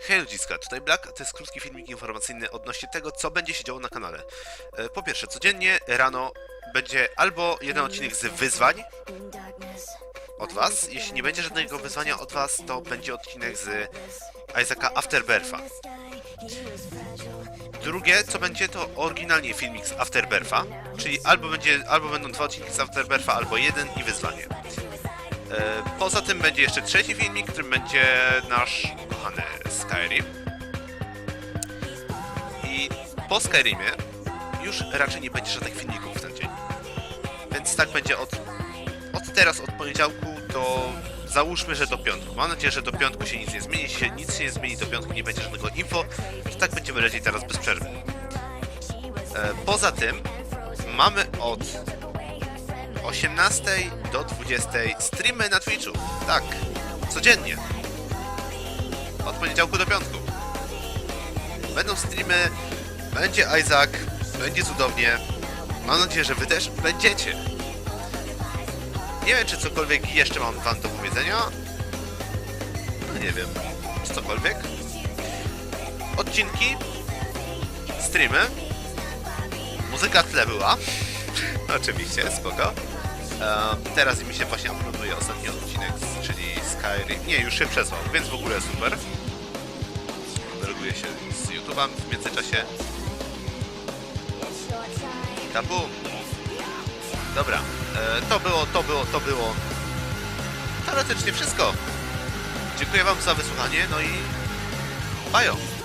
Hej ludziska, tutaj Black, to jest krótki filmik informacyjny odnośnie tego, co będzie się działo na kanale. E, Po pierwsze, codziennie rano będzie albo jeden odcinek z wyzwań od was, jeśli nie będzie żadnego wyzwania od was, to będzie odcinek z Isaaca Afterbirth'a. Drugie, co będzie, to oryginalnie filmik z Afterbirth'a, czyli albo, będzie, albo będą dwa odcinki z Afterbirth'a, albo jeden i wyzwanie. E, Poza tym będzie jeszcze trzeci filmik, którym będzie nasz kochany Skyrim. I po Skyrimie już raczej nie będzie żadnych filmików w ten dzień. Więc tak będzie od, od teraz, od poniedziałku do... Załóżmy, że do piątku. Mam nadzieję, że do piątku się nic nie zmieni. Się nic się nie zmieni, do piątku nie będzie żadnego info. To tak będziemy lecieć teraz bez przerwy. E, Poza tym mamy od 18 do 20 streamy na Twitchu. Tak, codziennie. Od poniedziałku do piątku. Będą streamy, będzie Isaac, będzie cudownie. Mam nadzieję, że wy też będziecie. Nie wiem, czy cokolwiek jeszcze mam wam do powiedzenia. No nie wiem, czy cokolwiek. Odcinki, streamy, muzyka tle była. Oczywiście, spoko. Ehm, teraz mi się właśnie uploaduje ostatni odcinek, czyli Skyrim. Nie, już się przesłał, więc w ogóle super. Się z YouTube'a w międzyczasie. Tabu. Dobra, e, to było, to było, to było. Teoretycznie wszystko. Dziękuję wam za wysłuchanie, no i bajo.